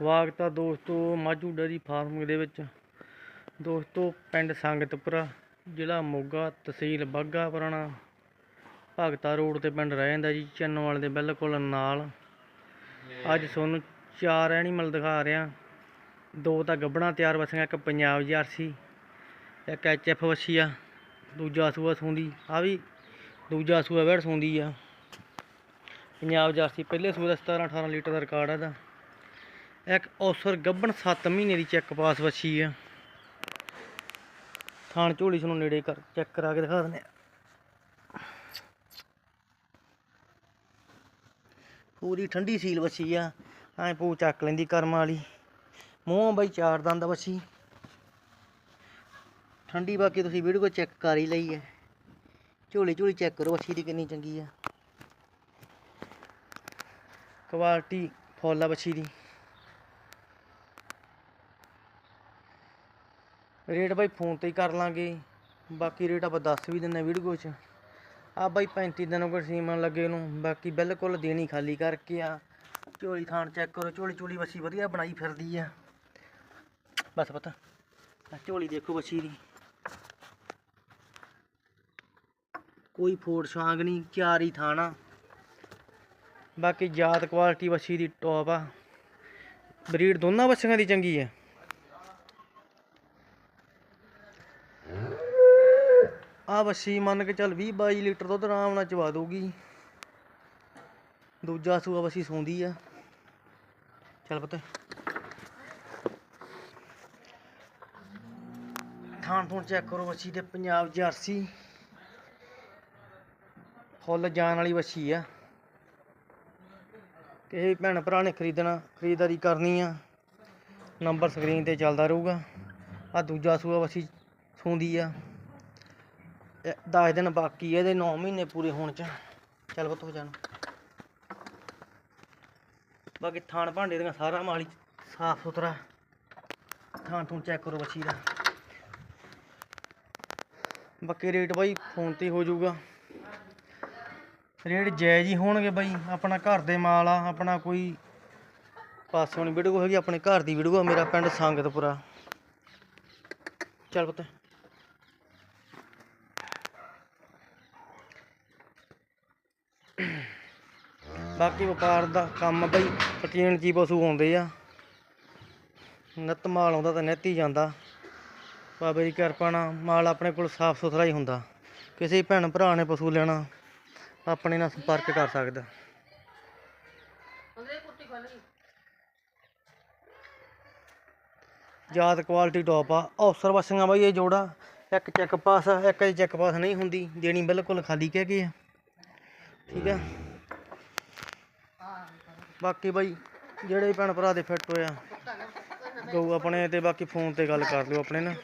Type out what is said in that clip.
ਸਵਾਗਤ ਆ ਦੋਸਤੋ ਮਾਝੂ ਡੇਅਰੀ ਫਾਰਮਿੰਗ ਦੇ ਵਿੱਚ। ਦੋਸਤੋ ਪਿੰਡ ਸੰਗਤਪੁਰਾ, ਜ਼ਿਲ੍ਹਾ ਮੋਗਾ, ਤਹਿਸੀਲ ਬਾਘਾ ਪੁਰਾਣਾ ਭਗਤਾ ਰੋਡ ਤੇ ਪਿੰਡ ਰਹਿ ਜਾਂਦਾ ਜੀ, ਚੰਨਵਾਲ ਦੇ ਬਿਲਕੁਲ ਨਾਲ। ਅੱਜ ਤੁਹਾਨੂੰ ਚਾਰ ਐਨੀਮਲ ਦਿਖਾ ਰਿਹਾ। ਦੋ ਤਾਂ ਗੱਬਣਾ ਤਿਆਰ ਵਸੀਆਂ ਇੱਕ ਪੰਜਾਬ ਜਰਸੀ, ਇੱਕ ਐਚਐਫ ਵੱਛੀ ਆ, ਦੂਜਾ ਸੂਆ ਸੂੰਦੀ। ਆ ਵੀ ਦੂਜਾ ਸੂਆ ਵੜ ਸੂੰਦੀ ਆ। ਪੰਜਾਬ ਜਰਸੀ ਪਹਿਲੇ ਸੂਏ ਦਾ 17 18 ਲੀਟਰ ਦਾ ਰਿਕਾਰਡ ਆ ਇਹਦਾ। ਇੱਕ ਔਸਰ ਗੱਬਣ 7 ਮਹੀਨੇ ਦੀ ਚੈੱਕ ਪਾਸ ਵੱਛੀ ਆ। ਥਾਣ ਝੋਲੀ ਤੁਹਾਨੂੰ ਨੇੜੇ ਕਰ ਚੈੱਕ ਕਰਾ ਕੇ ਦਿਖਾ ਦਿੰਦੇ ਆ। ਪੂਰੀ ਠੰਡੀ ਸੀਲ ਵੱਛੀ ਆ, ਐਂ ਪੂ ਚੱਕ ਲੈਂਦੀ ਕਰਮ ਵਾਲੀ। ਮੂੰਹ ਬਈ ਚਾਰ ਦੰਦ ਵੱਛੀ ਠੰਡੀ ਬਾਕੀ ਤੁਸੀਂ ਵੀਡੀਓ ਚੈੱਕ ਕਰ ਹੀ ਲਈ ਹੈ ਝੋਲੀ ਝੋਲੀ ਚੈੱਕ ਕਰੋ ਵੱਛੀ ਦੀ ਕਿੰਨੀ ਚੰਗੀ ਆ। ਕੁਆਲਿਟੀ ਫੁੱਲ ਆ ਵੱਛੀ ਦੀ। ਰੇਟ ਬਾਈ ਫੋਨ ਤੇ ਹੀ ਕਰ ਲਾਂਗੇ। ਬਾਕੀ ਰੇਟ ਆਪਾਂ ਦੱਸ ਵੀ ਦਿੰਨੇ ਵੀਡੀਓ 'ਚ। ਆ ਬਾਈ 35 ਦਿਨ ਹੋ ਗਏ ਸੀਮਨ ਲੱਗੇ ਨੂੰ। ਬਾਕੀ ਬਿਲਕੁਲ ਦੇਣੀ ਖਾਲੀ ਕਰਕੇ ਆ। ਝੋਲੀ ਥਾਣ ਚੈੱਕ ਕਰੋ। ਝੋਲੀ ਝੋਲੀ ਬੱਸੀ ਵਧੀਆ ਬਣਾਈ ਫਿਰਦੀ ਆ। ਬਸ ਪਤਾ ਝੋਲੀ ਦੇਖੋ ਵੱਛੀ ਦੀ। ਕੋਈ ਫੋੜ ਛਾਂਗ ਨਹੀਂ ਚਾਰ ਹੀ ਥਾਣਾ ਬਾਕੀ ਜਾਤ ਕੁਆਲਿਟੀ ਵੱਛੀ ਦੀ ਟੌਪ ਆ। ਬਰੀਡ ਦੋਨਾਂ ਵੱਛੀਆਂ ਦੀ ਚੰਗੀ ਹੈ ਆ ਵੱਛੀ ਮੰਨ ਕੇ ਚੱਲ 20 22 ਲੀਟਰ ਦੁੱਧ ਆਰਾਮ ਨਾਲ ਚਵਾ ਦਊਗੀ। ਦੂਜਾ ਸੂਆ ਵੱਛੀ ਸੌਂਦੀ ਆ। ਚੱਲ ਪਤਾ। ਥਾਣ ਥੂਣ ਚੈੱਕ ਕਰੋ ਵੱਛੀ ਤੇ ਪੰਜਾਬ ਜਰਸੀ। ਫੁੱਲ ਜਾਣ ਵਾਲੀ ਵੱਛੀ ਆ। ਕਿਸੇ ਭੈਣ ਭਰਾ ਨੇ ਖਰੀਦਣਾ, ਖਰੀਦਦਾਰੀ ਕਰਨੀ ਆ। ਨੰਬਰ ਸਕਰੀਨ ਤੇ ਚੱਲਦਾ ਰਹੂਗਾ। ਆ ਦੂਜਾ ਸੂਆ ਵਸੀ ਸੌਂਦੀ ਆ। 10 ਦਿਨ ਬਾਕੀ ਇਹਦੇ 9 ਮਹੀਨੇ ਪੂਰੇ ਹੋਣ ਚ। ਚੱਲ ਪੁੱਤ ਹੋ ਜਾਣ। ਬਾਕੀ ਥਾਣ ਭਾਂਡੇ ਦੀਆਂ ਸਾਰਾ ਮਾਲੀ ਸਾਫ਼ ਸੁਥਰਾ। ਥਾਣ ਥੂਣ ਚੈੱਕ ਕਰੋ ਵੱਛੀ ਦਾ। ਬਾਕੀ ਰੇਟ ਬਾਈ ਫੋਨ ਤੇ ਹੋ ਜਾਊਗਾ। ਰੇਟ ਜਾਇਜ਼ ਹੀ ਹੋਣਗੇ ਬਾਈ। ਆਪਣਾ ਘਰ ਦੇ ਮਾਲ ਆ, ਆਪਣਾ ਕੋਈ ਪਾਸੋਂ ਨਹੀਂ ਵੀਡੀਓ ਹੈਗੀ ਆਪਣੇ ਘਰ ਦੀ ਵੀਡੀਓ ਆ ਮੇਰਾ ਪਿੰਡ ਸੰਗਤਪੁਰਾ। ਚੱਲ ਪੁੱਤ। ਬਾਕੀ ਵਪਾਰ ਦਾ ਕੰਮ ਆ ਬਾਈ ਪਟੀਨ ਜੀ ਪਸ਼ੂ ਆਉਂਦੇ ਆ। ਨਿੱਤ ਮਾਲ ਆਉਂਦਾ ਤਾਂ ਨਿੱਤ ਹੀ ਜਾਂਦਾ। ਬਾਬੇ ਦੀ ਕਿਰਪਾ ਨਾਲ ਮਾਲ ਆਪਣੇ ਕੋਲ ਸਾਫ਼ ਸੁਥਰਾ ਹੀ ਹੁੰਦਾ। ਕਿਸੇ ਭੈਣ ਭਰਾ ਨੇ ਪਸ਼ੂ ਲੈਣਾ, ਆਪਣੇ ਨਾਲ ਸੰਪਰਕ ਕਰ ਸਕਦਾ। ਜਾਤ ਕੁਆਲਿਟੀ ਟੌਪ ਆ। ਔਸਰ ਵਸੀਆਂ ਬਾਈ ਇਹ ਜੋੜਾ। ਇੱਕ ਚੈੱਕ ਪਾਸ ਇੱਕ ਦੀ ਚੈੱਕ ਪਾਸ ਨਹੀਂ ਹੁੰਦੀ। ਦੇਣੀ ਬਿਲਕੁਲ ਖਾਲੀ ਕਹਿ ਕੇ ਆ। ਠੀਕ ਆ? ਬਾਕੀ ਬਾਈ, ਜਿਹੜੇ ਭੈਣ ਭਰਾ ਦੇ ਫਿੱਟ ਹੋਇਆ ਗਊ ਆਪਣੇ ਤੇ ਬਾਕੀ ਫੋਨ ਤੇ ਗੱਲ ਕਰ ਲਿਓ ਆਪਣੇ ਨਾਲ